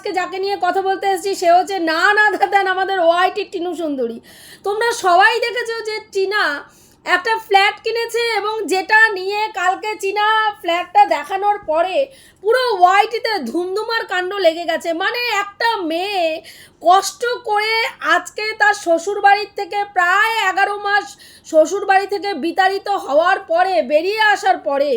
আজকে যাকে নিয়ে কথা বলতে এসেছি, সে হচ্ছে না না দাদান, আমাদের ওয়াইটি টিনু সুন্দরী। তোমরা সবাই দেখেছ যে টিনা একটা ফ্ল্যাট কিনেছে এবং যেটা নিয়ে কালকে চীনা ফ্ল্যাটটা দেখানোর পরে পুরো ওয়াইটিতে ধুমধুমার কাণ্ড লেগে গেছে। মানে একটা মেয়ে কষ্ট করে আজকে তার শ্বশুর বাড়ির থেকে প্রায় এগারো মাস শ্বশুর বাড়ি থেকে বিতাড়িত হওয়ার পরে, বেরিয়ে আসার পরে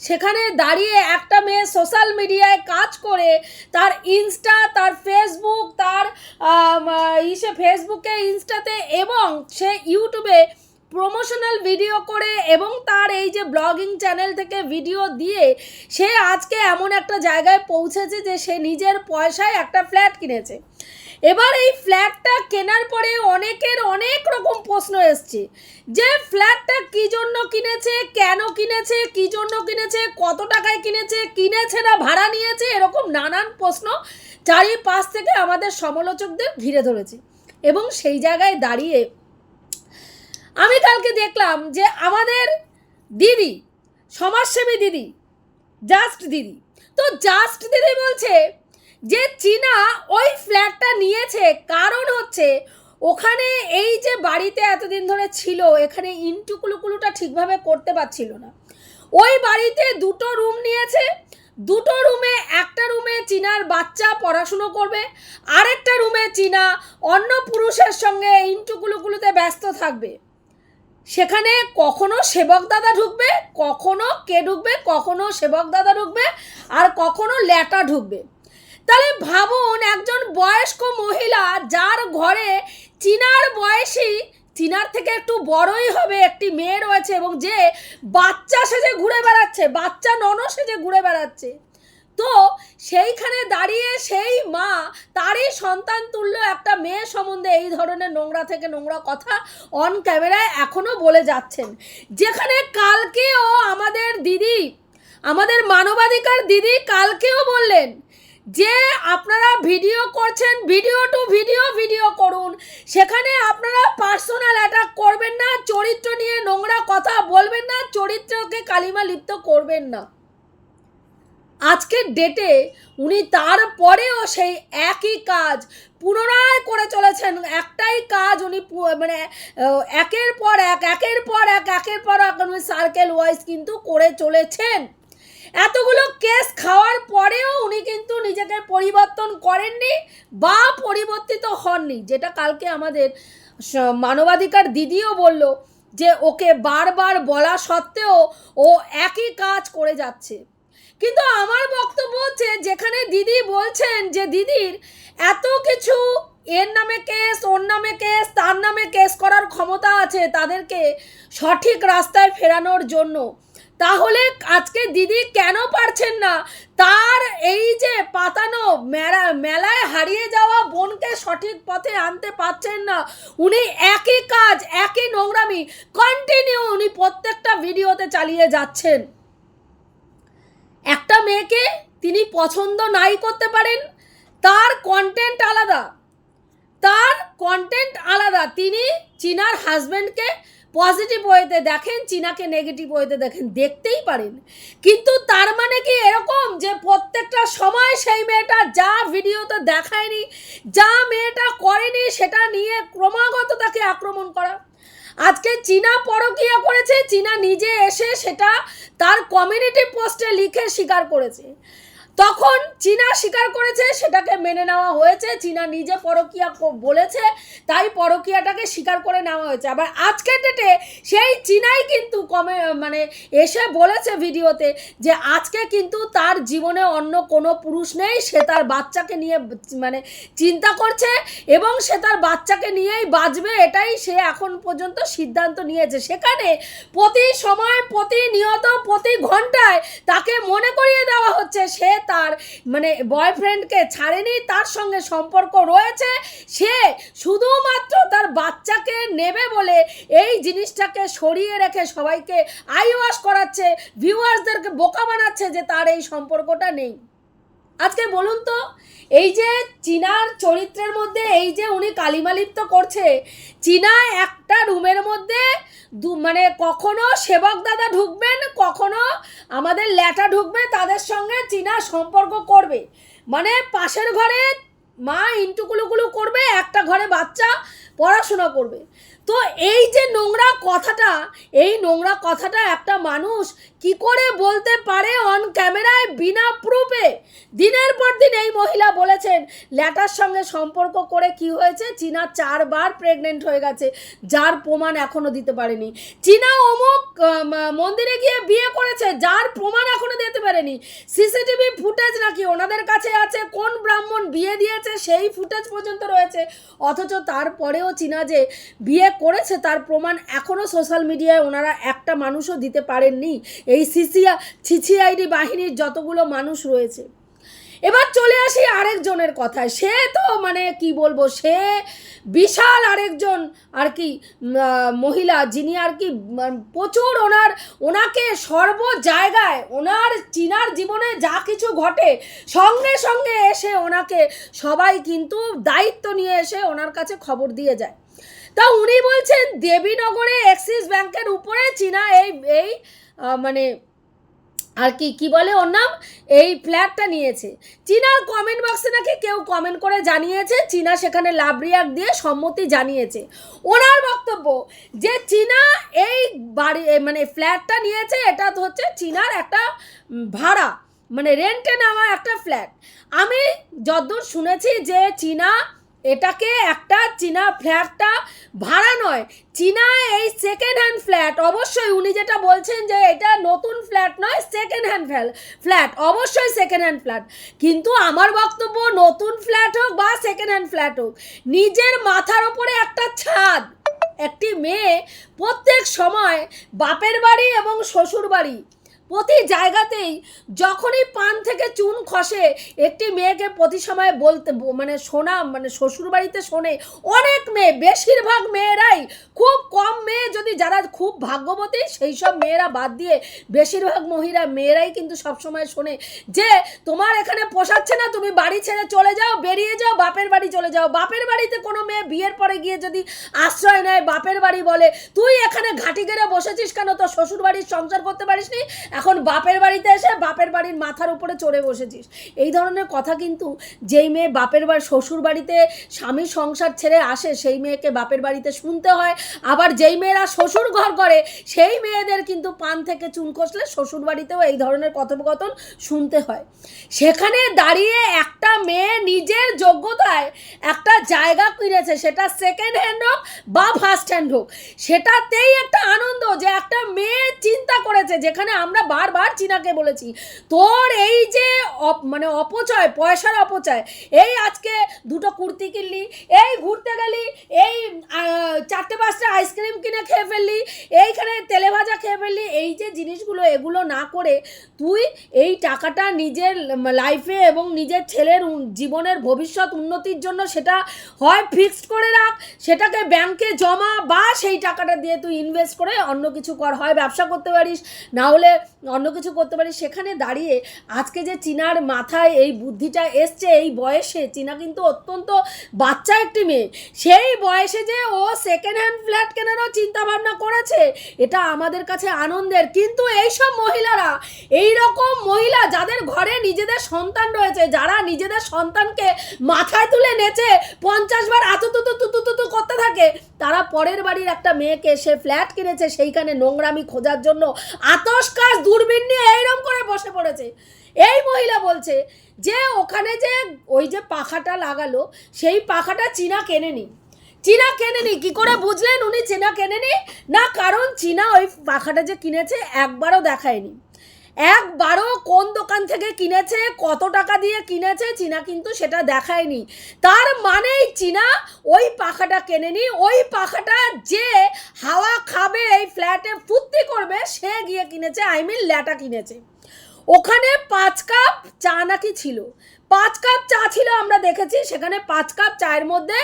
সেখানে দাঁড়িয়ে একটা মেয়ে সোশ্যাল মিডিয়ায় কাজ করে, তার ইনস্টা তার ফেসবুক তার ইসে ফেসবুকে ইনস্টাতে এবং সে ইউটিউবে প্রমোশনাল ভিডিও করে এবং তার এই যে ব্লগিং চ্যানেল থেকে ভিডিও দিয়ে সে আজকে এমন একটা জায়গায় পৌঁছেছে যে সে নিজের পয়সায় একটা ফ্ল্যাট কিনেছে। এবার এই ফ্ল্যাটটা কেনার পরে অনেকের অনেক রকম প্রশ্ন এসছে। যে ফ্ল্যাটটা কী জন্য কিনেছে, কেন কিনেছে, কী জন্য কিনেছে, কত টাকায় কিনেছে কিনেছে না ভাড়া নিয়েছে, এরকম নানান প্রশ্ন চারিপাশ থেকে আমাদের সমালোচকদের ঘিরে ধরেছে। এবং সেই জায়গায় দাঁড়িয়ে আমি কালকে দেখলাম যে আমাদের দিদি, সমাজসেবী দিদি জাস্ট দিদি, তো জাস্ট দিদি বলছে যে চীনা ওই ফ্ল্যাটটা নিয়েছে। কারণ হচ্ছে, ওখানে এই যে বাড়িতে এতদিন ধরে ছিল, এখানে ইন্টুকুলুকুলুটা ঠিকভাবে করতে পারছিল না। ওই বাড়িতে দুটো রুম নিয়েছে। দুটো রুমে একটা রুমে চীনার বাচ্চা পড়াশুনো করবে, আরেকটা রুমে চীনা অন্য পুরুষের সঙ্গে ইন্টুকুলুকুলুতে ব্যস্ত থাকবে। সেখানে কখনো সেবক দাদা ঢুকবে, কখনো কে ঢুকবে, কখনো সেবক দাদা ঢুকবে, আর কখনো ল্যাটা ঢুকবে। তাহলে ভাবুন একজন বয়স্ক মহিলা যার ঘরে চীনার বয়সী, চীনার থেকে একটু বড়ই হবে, একটি মেয়ে রয়েছে এবং যে বাচ্চা সেজে ঘুরে বেড়াচ্ছে, বাচ্চা নন সেজে ঘুরে বেড়াচ্ছে। তো সেইখানে দাঁড়িয়ে সেই মা তারই সন্তান তুল্য একটা মেয়ে সম্বন্ধে এই ধরনের নোংরা থেকে নোংরা কথা অন ক্যামেরায় এখনও বলে যাচ্ছেন। যেখানে কালকেও আমাদের দিদি, আমাদের মানবাধিকার দিদি কালকেও বললেন যে আপনারা ভিডিও করছেন ভিডিও টু ভিডিও ভিডিও করুন। সেখানে আপনারা পার্সোনাল অ্যাটাক করবেন না, চরিত্র নিয়ে নোংরা কথা বলবেন না, চরিত্রকে কালিমা লিপ্ত করবেন না। আজকের ডেটে উনি তারপরেও সেই একই কাজ পুনরায় করে চলেছেন। একটাই কাজ উনি মানে একের পর এক, একের পর এক, একের পর এক উনি সার্কেল ওয়াইজ কিন্তু করে চলেছেন। এতগুলো কেস খাওয়ার পরেও উনি কিন্তু নিজেকে পরিবর্তন করেননি বা পরিবর্তিত হননি। যেটা কালকে আমাদের মানবাধিকার দিদিও বলল যে ওকে বারবার বলা সত্ত্বেও ও একই কাজ করে যাচ্ছে। কিন্তু আমার বক্তব্য হচ্ছে যেখানে দিদি বলছেন যে দিদির এত কিছু এর নামে কেস ওর নামে কেস তার নামে কেস করার ক্ষমতা আছে তাদেরকে সঠিক রাস্তায় ফেরানোর জন্য। তাহলে আজকে দিদি কেন পারছেন না? তার এই যে পাতানো মেলা, মেলায় হারিয়ে যাওয়া বোনকে সঠিক পথে আনতে পারছেন না। উনি একই কাজ, একই নোংরামি কন্টিনিউ উনি প্রত্যেকটা ভিডিওতে চালিয়ে যাচ্ছেন। একটা মেয়েকে তিনি পছন্দ নাই করতে পারেন, তার কন্টেন্ট আলাদা। তার কন্টেন্ট আলাদা। তিনি চীনার হাজব্যান্ডকে পজিটিভ ওয়েতে দেখেন, চীনাকে নেগেটিভ ওয়েতে দেখেন, দেখতেই পারেন। কিন্তু তার মানে কি এরকম যে প্রত্যেকটা সময় সেই মেয়েটা যা ভিডিওতে দেখায়নি, যা মেয়েটা করেনি, সেটা নিয়ে ক্রমাগত তাকে আক্রমণ করা। আজকে চীনা পরকীয়া করেছে, চীনা নিজে এসে সেটা তার কমিউনিটি পোস্টে লিখে স্বীকার করেছে। তখন চীনা স্বীকার করেছে, সেটাকে মেনে নেওয়া হয়েছে। চীনা নিজে পরকীয়া বলেছে, তাই পরকীয়াটাকে স্বীকার করে নেওয়া হয়েছে। আবার আজকের ডেটে সেই চীনাই কিন্তু কমে মানে এসে বলেছে ভিডিওতে যে আজকে কিন্তু তার জীবনে অন্য কোনো পুরুষ নেই, সে তার বাচ্চাকে নিয়ে মানে চিন্তা করছে এবং সে তার বাচ্চাকে নিয়েই বাঁচবে, এটাই সে এখন পর্যন্ত সিদ্ধান্ত নিয়েছে। সেখানে প্রতি সময়, প্রতিনিয়ত, প্রতি ঘন্টায় তাকে মনে করিয়ে দেওয়া হচ্ছে, সে তার মানে বয়ফ্রেন্ডকে ছাড়েনি, তার সঙ্গে সম্পর্ক রয়েছে, সে শুধুমাত্র তার বাচ্চাকে নেবে বলে এই জিনিসটাকে সরিয়ে রেখে সবাইকে আইওয়াশ করাচ্ছে ভিউয়ার্সদেরকে বোকা বানাচ্ছে যে তার এই সম্পর্কটা নেই। আজকে বলুন তো, এই যে চীনার চরিত্রের মধ্যে, এই যে উনি কালিমালিপ্ত করছে চীনা একটা রুমের মধ্যে দু মানে কখনো সেবক দাদা ঢুকবেন, কখনো আমাদের ল্যাটা ঢুকবে, তাদের সঙ্গে চীনা সম্পর্ক করবে। মানে পাশের ঘরে মা ইন্টুকুলুকুলু করবে, একটা ঘরে বাচ্চা পড়াশোনা করবে। তো এই যে নোংরা কথাটা, এই নোংরা কথাটা একটা মানুষ কি করে বলতে পারে অন ক্যামেরায় বিনা প্রুফে দিনের পর দিন এই মহিলা বলেছেন, ল্যাটার সঙ্গে সম্পর্ক করে কি হয়েছে? চীনা চারবার প্রেগনেন্ট হয়ে গেছে, যার প্রমাণ এখনও দিতে পারেনি। চীনা অমুক মন্দিরে গিয়ে বিয়ে করেছে, যার প্রমাণ এখনও দিতে পারেনি। সিসিটিভি ফুটেজ নাকি ওনাদের কাছে আছে? কোন ব্রাহ্মণ বিয়ে দিয়েছে, সেই ফুটেজ পর্যন্ত রয়েছে। অথচ তারপরেও চীনা যে বিয়ে করেছে, তার প্রমাণ এখনও সোশ্যাল মিডিয়ায় ওনারা একটা মানুষও দিতে পারেননি। এই সিসিয়া ছিছিআইডি বাহিনীর যতগুলো মানুষ রয়েছে। এবার চলে আসি আরেকজনের কথায়। সে তো মানে কি বলব সে বিশাল আরেকজন আর কি মহিলা যিনি আর কি উম, প্রচুর ওনার ওনাকে সর্ব জায়গায় ওনার চিনার জীবনে যা কিছু ঘটে সঙ্গে সঙ্গে এসে ওনাকে সবাই কিন্তু দায়িত্ব নিয়ে এসে ওনার কাছে খবর দিয়ে যায়। তা উনি বলছেন দেবীনগরে অ্যাক্সিস ব্যাংকের উপরে চীনা এই এই মানে আর কি কি বলে ওর নাম? এই ফ্ল্যাটটা নিয়েছে। চীনার কমেন্ট বক্সে নাকি কেউ কমেন্ট করে জানিয়েছে, চীনা সেখানে লাভ দিয়ে সম্মতি জানিয়েছে। ওনার বক্তব্য, যে চীনা এই বাড়ি মানে ফ্ল্যাটটা নিয়েছে, এটা হচ্ছে চীনার একটা ভাড়া মানে রেন্টে নেওয়া একটা ফ্ল্যাট আমি যতদূর শুনেছি যে চীনা এটাকে একটা চীনা ফ্ল্যাটটা ভাড়া নয়, চীনা এই সেকেন্ড হ্যান্ড ফ্ল্যাট অবশ্যই উনি যেটা বলছেন যে এটা নতুন ফ্ল্যাট নয় সেকেন্ড হ্যান্ড ফ্ল্যাট অবশ্যই সেকেন্ড হ্যান্ড ফ্ল্যাট কিন্তু আমার বক্তব্য নতুন ফ্ল্যাট হোক বা সেকেন্ড হ্যান্ড ফ্ল্যাট হোক, নিজের মাথার ওপরে একটা ছাদ, একটি মেয়ে প্রত্যেক সময় বাপের বাড়ি এবং শ্বশুর বাড়ি প্রতি জায়গাতেই যখনই পান থেকে চুন খসে, একটি মেয়েকে প্রতি সময় বলতে মানে শোনা মানে শ্বশুরবাড়িতে শোনে, অনেক মেয়ে, বেশিরভাগ মেয়েরাই, খুব কম মেয়ে যদি যারা খুব ভাগ্যবতী, সেই সব মেয়েরা বাদ দিয়ে বেশিরভাগ মহিলা মেয়েরাই কিন্তু সবসময় শোনে যে, তোমার এখানে পোষাচ্ছে না, তুমি বাড়ি ছেড়ে চলে যাও, বেরিয়ে যাও, বাপের বাড়ি চলে যাও। বাপের বাড়িতে কোনো মেয়ে বিয়ের পরে গিয়ে যদি আশ্রয় নেয়, বাপের বাড়ি বলে, তুই এখানে ঘাটি গেড়ে বসেছিস কেন? তোর শ্বশুর বাড়ির সংসার করতে পারিসনি? এখন বাপের বাড়িতে এসে বাপের বাড়ির মাথার উপরে চড়ে বসেছিস। এই ধরনের কথা কিন্তু যেই মেয়ে বাপের বাড়ি শ্বশুর বাড়িতে স্বামীর সংসার ছেড়ে আসে, সেই মেয়েকে বাপের বাড়িতে শুনতে হয়। আবার যেই মেয়েরা শ্বশুর ঘর করে, সেই মেয়েদের কিন্তু পান থেকে চুন কষলে শ্বশুর বাড়িতেও এই ধরনের কথোপকথন শুনতে হয়। সেখানে দাঁড়িয়ে একটা মেয়ে নিজের যোগ্যতায় একটা জায়গা কিনেছে, সেটা সেকেন্ড হ্যান্ড হোক বা ফার্স্ট হ্যান্ড হোক। সেটাতেই একটা আনন্দ যে একটা মেয়ে চিন্তা করেছে, যেখানে আমরা বারবার চীনাকে বলেছি, তোর এই যে মানে অপচয়, পয়সার অপচয়, এই আজকে দুটো কুর্তি কিনলি, এই ঘুরতে গেলি, এই চারটে পাঁচটা আইসক্রিম কিনে খেয়ে ফেললি, এইখানে তেলে ভাজা খেয়ে ফেললি, এই যে জিনিসগুলো, এগুলো না করে তুই এই টাকাটা নিজের লাইফে এবং নিজের ছেলের জীবনের ভবিষ্যৎ উন্নতির জন্য সেটা হয় ফিক্সড করে রাখ, সেটাকে ব্যাংকে জমা বা সেই টাকাটা দিয়ে তুই ইনভেস্ট করে অন্য কিছু কর, হয় ব্যবসা করতে পারিস, না হলে অন্য কিছু করতে পারি, সেখানে দাঁড়িয়ে আজকে যে চীনার মাথায় এই বুদ্ধিটা এসছে, এই বয়সে চীনা কিন্তু অত্যন্ত বাচ্চা একটি মেয়ে। সেই বয়সে যে ও সেকেন্ড হ্যান্ড ফ্ল্যাট কেনারও চিন্তা ভাবনা করেছে, এটা আমাদের কাছে আনন্দের। কিন্তু এইসব মহিলারা এই রকম মহিলা যাদের ঘরে নিজেদের সন্তান রয়েছে, যারা নিজেদের সন্তানকে মাথায় তুলে নেচে পঞ্চাশ বার আতু তুতু তুতু করতে থাকে, তারা পরের বাড়ির একটা মেয়েকে সে ফ্ল্যাট কিনেছে, সেইখানে নোংরামি খোঁজার জন্য আতস কাজ দূরবীন নিয়ে এইরকম করে বসে পড়েছে। এই মহিলা বলছে যে ওখানে যে ওই যে পাখাটা লাগালো, সেই পাখাটা চীনা কেনেনি। চীনা কেনেনি? কি করে বুঝলেন উনি? চীনা কেনেনি? না, কারণ চীনা ওই পাখাটা যে কিনেছে একবারও দেখায়নি। একবারও কোন দোকান থেকে কিনেছে, কত টাকা দিয়ে কিনেছে, চীনা কিন্তু সেটা দেখায়নি। তার মানেই চীনা ওই পাখাটা কেনেনি, ওই পাখাটা যে হাওয়া খাবে, এই ফ্ল্যাটে ফুর্তি করবে, সে গিয়ে কিনেছে আই মিন ল্যাটা কিনেছে। ওখানে পাঁচ কাপ চা নাকি ছিল? পাঁচ কাপ চা ছিল আমরা দেখেছি, সেখানে পাঁচ কাপ চায়ের মধ্যে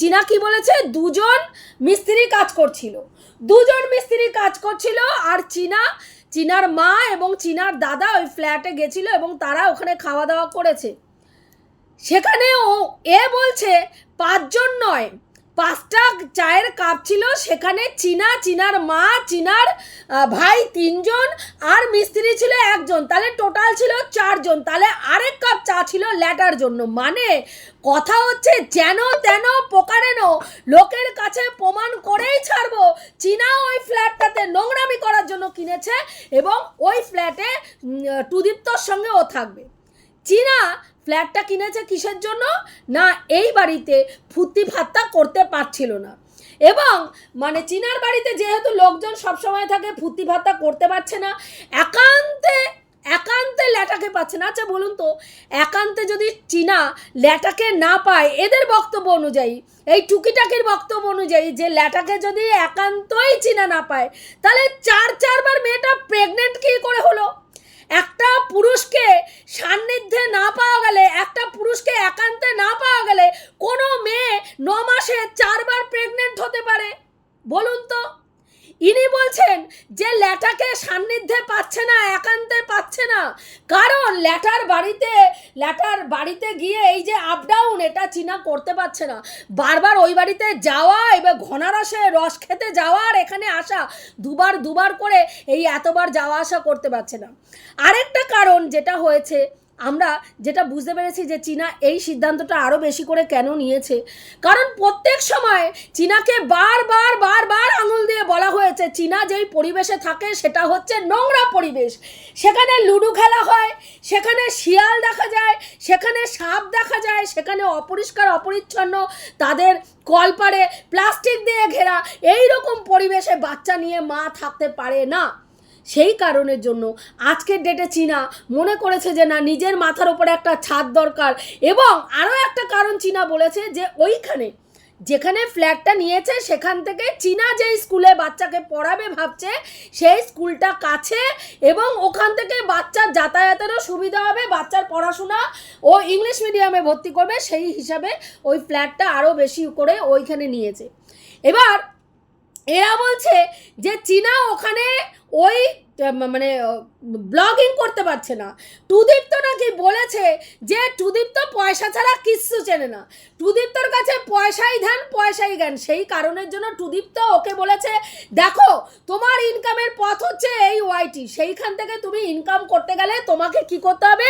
চীনা কি বলেছে? দুজন মিস্ত্রি কাজ করছিল। দুজন মিস্ত্রি কাজ করছিল আর চীনা চিনার মা এবং চিনার দাদা ওই ফ্ল্যাটে গেছিল এবং তারা ওখানে খাওয়া দাওয়া করেছে। সেখানেও এ বলছে, পাঁচজন নয় পাঁচটা চায়ের কাপ ছিল, সেখানে চীনা, চীনার মা, চীনার ভাই তিনজন আর মিস্ত্রি ছিল একজন। তাহলে টোটাল ছিল চারজন। তাহলে আরেক কাপ চা ছিল ল্যাটার জন্য। মানে কথা হচ্ছে যেন তেন পোকারেন লোকের কাছে প্রমাণ করেই ছাড়বো, চীনা ওই ফ্ল্যাটটাতে নোংরামি করার জন্য কিনেছে এবং ওই ফ্ল্যাটে টুদীপ্তর সঙ্গে ও থাকবে। চীনা ফ্ল্যাটটা কিনেছে কিসের জন্য? না, এই বাড়িতে ফুর্তি ফাত্তা করতে পারছিল না। এবং মানে চীনার বাড়িতে যেহেতু লোকজন সবসময় থাকে ফুর্তি ফাত্তা করতে পারছে না, একান্তে একান্তে ল্যাটাকে পাচ্ছে না। আচ্ছা বলুন তো, একান্তে যদি চীনা ল্যাটাকে না পায়, এদের বক্তব্য অনুযায়ী, এই টুকিটাকির বক্তব্য অনুযায়ী যে ল্যাটাকে যদি একান্তই চীনা না পায়, তাহলে চার, চারবার মেয়েটা প্রেগনেন্ট কী করে হলো? একটা পুরুষকে সান্নিধ্যে না পাওয়া গেলে, একটা পুরুষকে একান্তে না পাওয়া গেলে কোনো মেয়ে ন মাসে চারবার প্রেগনেন্ট হতে পারে। বলুন তো। ইনি বলছেন যে ল্যাটাকে সান্নিধ্যে পাচ্ছে না, একান্তে পাচ্ছে না। কারণ ল্যাটার বাড়িতে ল্যাটার বাড়িতে গিয়ে এই যে আপ ডাউন এটা চীনা করতে পারছে না। বারবার ওই বাড়িতে যাওয়া, এবার ঘনারসে রস খেতে যাওয়া আর এখানে আসা, দুবার দুবার করে এই এতবার যাওয়া আসা করতে পারছে না। আরেকটা কারণ যেটা হয়েছে আমরা যেটা বুঝতে পেরেছি যে চীনা এই সিদ্ধান্তটা আরও বেশি করে কেন নিয়েছে। কারণ প্রত্যেক সময় চীনাকে বারবার বারবার আঙুল দিয়ে বলা হয়েছে, চীনা যেই পরিবেশে থাকে সেটা হচ্ছে নোংরা পরিবেশ। সেখানে লুডো খেলা হয়, সেখানে শিয়াল দেখা যায়, সেখানে সাপ দেখা যায়, সেখানে অপরিষ্কার, অপরিচ্ছন্ন, তাদের কলপারে প্লাস্টিক দিয়ে ঘেরা এই রকম পরিবেশে বাচ্চা নিয়ে মা থাকতে পারে না। সেই কারণের জন্য আজকের ডেটে চীনা মনে করেছে যে না, নিজের মাথার ওপরে একটা ছাদ দরকার। এবং আরও একটা কারণ চীনা বলেছে যে ওইখানে, যেখানে ফ্ল্যাটটা নিয়েছে, সেখান থেকে চীনা যেই স্কুলে বাচ্চাকে পড়াবে ভাবছে, সেই স্কুলটা কাছে এবং ওখান থেকে বাচ্চার যাতায়াতেরও সুবিধা হবে, বাচ্চার পড়াশোনা ও ইংলিশ মিডিয়ামে ভর্তি করবে, সেই হিসাবে ওই ফ্ল্যাটটা আরও বেশি করে ওইখানে নিয়েছে। এবার এরা বলছে যে চীনা ওখানে ওই মানে ব্লগিং করতে পারছে না। টুদীপ্ত নাকি বলেছে যে টুদীপ্ত পয়সা ছাড়া কিচ্ছু চেনে না। টুদীপ্তর কাছে পয়সাই ধ্যান পয়সাই জ্ঞান। সেই কারণের জন্য টুদীপ্ত ওকে বলেছে, দেখো, তোমার ইনকামের পথ হচ্ছে এই ওয়াইটি সেইখান থেকে তুমি ইনকাম করতে গেলে তোমাকে কি করতে হবে?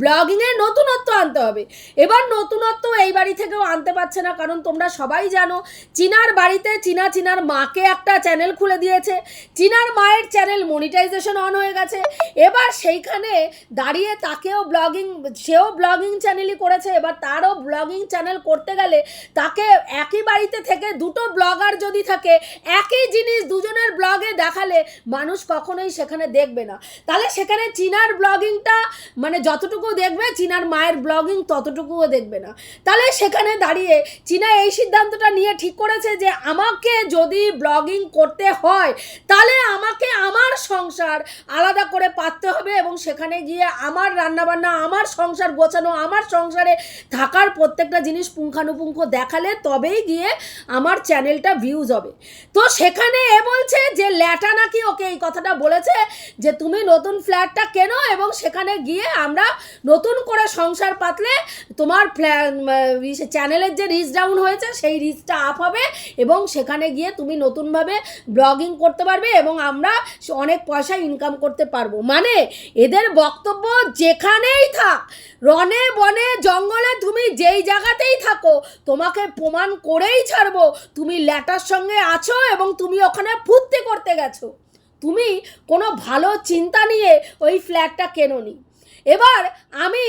ব্লগিংয়ে নতুনত্ব আনতে হবে। এবার নতুনত্ব এই বাড়ি থেকেও আনতে পারছে না, কারণ তোমরা সবাই জানো, চিনার বাড়িতে চীনা চিনার মাকে একটা চ্যানেল খুলে দিয়েছে। চিনার মায়ের চ্যানেল মনিটাইজেশন অন হয়ে গেছে। এবার সেইখানে দাঁড়িয়ে তাকেও ব্লগিং সেও ব্লগিং চ্যানেলই করেছে। এবার তারও ব্লগিং চ্যানেল করতে গেলে তাকে একই বাড়িতে থেকে দুটো ব্লগার যদি থাকে, একই জিনিস দুজনের ব্লগে দেখালে মানুষ কখনোই সেখানে দেখবে না। তাহলে সেখানে চীনার ব্লগিংটা মানে যতটুকু দেখবে, চীনার মায়ের ব্লগিং ততটুকুও দেখবে না। তাহলে সেখানে দাঁড়িয়ে চীনা এই সিদ্ধান্তটা নিয়ে ঠিক করেছে যে আমাকে যদি ব্লগিং করতে হয়, তাহলে আমাকে আমার সংসার আলাদা করে পাততে হবে এবং সেখানে গিয়ে আমার রান্নাবান্না, আমার সংসার গোছানো, আমার সংসারে থাকার প্রত্যেকটা জিনিস পুঙ্খানুপুঙ্খ দেখালে তবেই গিয়ে আমার চ্যানেলটা ভিউজ হবে। তো সেখানে এ বলছে যে, ল্যাটা নাকি ওকে এই কথাটা বলেছে যে, তুমি নতুন ফ্ল্যাটটা কেনো এবং সেখানে গিয়ে আমরা নতুন করে সংসার পাতলে তোমার ফ্ল্যা চ্যানেলের যে রিচ ডাউন হয়েছে, সেই রিচটা আপ হবে এবং সেখানে গিয়ে তুমি নতুনভাবে ব্লগিং করতে পারবে এবং আমরা অনেক পয়সা ইনকাম করতে পারব। মানে এদের বক্তব্য যেখানেই থাক, রনে বনে জঙ্গলে তুমি যেই জায়গাতেই থাকো, তোমাকে প্রমাণ করেই ছাড়বো তুমি ল্যাটার সঙ্গে আছো এবং তুমি ওখানে ফুর্তি করতে গেছো। তুমি কোনো ভালো চিন্তা নিয়ে ওই ফ্ল্যাটটা কেনোনি। এবার আমি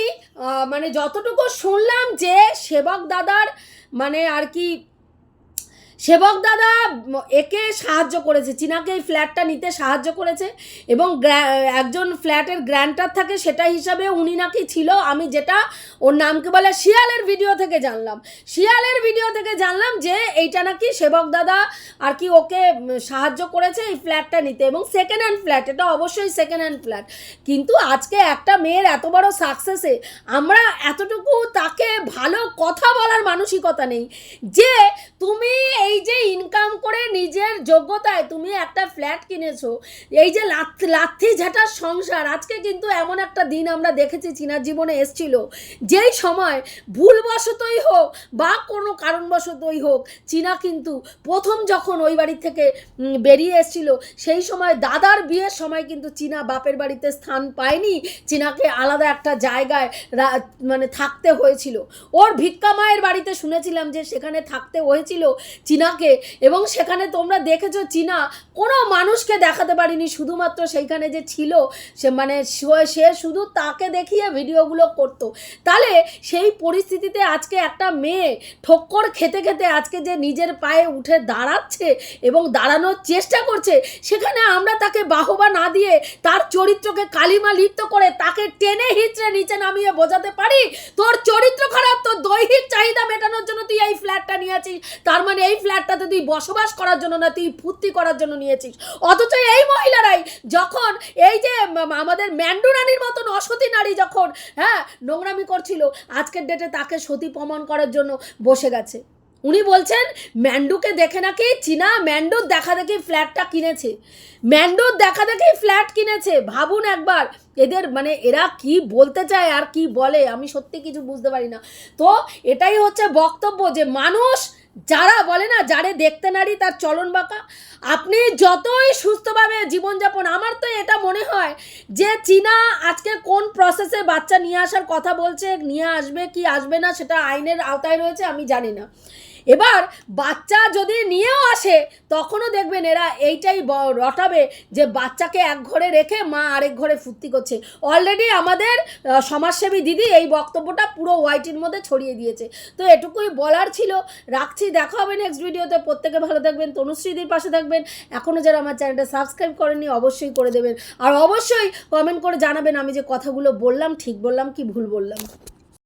মানে যতটুকু শুনলাম যে সেবক দাদার মানে আর কি সেবক দাদা একে সাহায্য করেছে, চীনাকে এই ফ্ল্যাটটা নিতে সাহায্য করেছে এবং একজন ফ্ল্যাটের গ্র্যান্টার থাকে সেটা হিসাবে উনি নাকি ছিল, আমি যেটা ওর নামকে বলে শিয়ালের ভিডিও থেকে জানলাম। শিয়ালের ভিডিও থেকে জানলাম যে এইটা নাকি সেবক দাদা আর কি ওকে সাহায্য করেছে এই ফ্ল্যাটটা নিতে এবং সেকেন্ড হ্যান্ড ফ্ল্যাট, এটা অবশ্যই সেকেন্ড হ্যান্ড ফ্ল্যাট। কিন্তু আজকে একটা মেয়ের এত বড় সাকসেসে আমরা এতটুকু তাকে ভালো কথা বলার মানসিকতা নেই যে তুমি এই এই যে ইনকাম করে নিজের যোগ্যতায় তুমি একটা ফ্ল্যাট কিনেছো, এই যে লাথি ঝাঁটার সংসার, আজকে কিন্তু এমন একটা দিন আমরা দেখেছি চীনার জীবনে এসছিল। যেই সময় ভুলবশতই হোক বা কোনো কারণবশতই হোক, চীনা কিন্তু প্রথম যখন ওই বাড়ি থেকে বেরিয়ে এসছিল, সেই সময় দাদার বিয়ের সময় কিন্তু চীনা বাপের বাড়িতে স্থান পায়নি। চীনাকে আলাদা একটা জায়গায় মানে থাকতে হয়েছিল। ওর ভিক্ষা মায়ের বাড়িতে শুনেছিলাম যে সেখানে থাকতে হয়েছিল। চীনাকে এবং সেখানে তোমরা দেখেছ চীনা কোনো মানুষকে দেখাতে পারিনি, শুধুমাত্র সেইখানে যে ছিল, সে মানে সে- শুধু তাকে দেখিয়ে ভিডিওগুলো করতো। তাহলে সেই পরিস্থিতিতে আজকে একটা মেয়ে ঠক্কর খেতে খেতে আজকে যে নিজের পায়ে উঠে দাঁড়াচ্ছে এবং দাঁড়ানোর চেষ্টা করছে, সেখানে আমরা তাকে বাহবা না দিয়ে তার চরিত্রকে কালিমা লিপ্ত করে তাকে টেনে হিচড়ে নিচে নামিয়ে বোঝাতে পারি? তোর চরিত্র খারাপ, তোর দৈহিক চাহিদা মেটানোর জন্য তুই এই ফ্ল্যাটটা নিয়েছিস তার মানে এই ফ্ল্যাটটাতে তুই বসবাস করার জন্য না, তুই ফুর্তি করার জন্য নিয়েছিস। অথচ এই মহিলারাই যখন এই যে আমাদের ম্যান্ডু রানীর মতন অসতী নারী যখন হ্যাঁ নোংরামি করছিল, আজকের ডেটে তাকে সতী প্রমাণ করার জন্য বসে গেছে। উনি বলছেন, ম্যান্ডুকে দেখে নাকি চীনা ম্যান্ডুর দেখা দেখি ফ্ল্যাটটা কিনেছে। ম্যান্ডুর দেখা দেখি ফ্ল্যাট কিনেছে। ভাবুন একবার, এদের মানে এরা কি বলতে চায় আর কি বলে, আমি সত্যি কিছু বুঝতে পারি না। তো এটাই হচ্ছে বক্তব্য যে মানুষ যারা বলে না, যারে দেখতে নারী, তার চলন বাঁকা। আপনি যতই সুস্থভাবে জীবনযাপন, আমার তো এটা মনে হয় যে চীনা আজকে কোন প্রসেসে বাচ্চা নিয়ে আসার কথা বলছে, নিয়ে আসবে কি আসবে না, সেটা আইনের আওতায় রয়েছে, আমি জানি না। এবার বাচ্চা যদি নিয়েও আসে, তখনও দেখবেন এরা এইটাই রটাবে যে বাচ্চাকে এক ঘরে রেখে মা আরেক ঘরে ফুর্তি করছে। অলরেডি আমাদের সমাজসেবী দিদি এই বক্তব্যটা পুরো ওয়াইটির মধ্যে ছড়িয়ে দিয়েছে। তো এটুকুই বলার ছিল। রাখছি, দেখা হবে নেক্সট ভিডিওতে প্রত্যেকে ভালো থাকবেন। তনুশ্রীদির পাশে থাকবেন। এখনও যারা আমার চ্যানেলটা সাবস্ক্রাইব করেননি, অবশ্যই করে দেবেন। আর অবশ্যই কমেন্ট করে জানাবেন আমি যে কথাগুলো বললাম, ঠিক বললাম কি ভুল বললাম।